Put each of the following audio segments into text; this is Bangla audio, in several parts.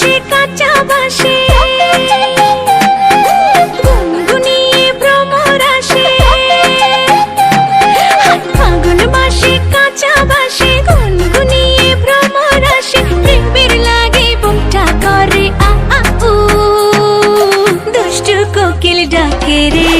বাসে কাঁচা বাসে গুনগুনিয়ে ভ্রমর আসে। ফাগুন মাসে কাঁচা বাসে, গুনগুনিয়ে ভ্রমর আসে। প্রেমের লাগে বুকটা করে আ কোকিল ডাকে রে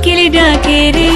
কোকিল ডাকে রে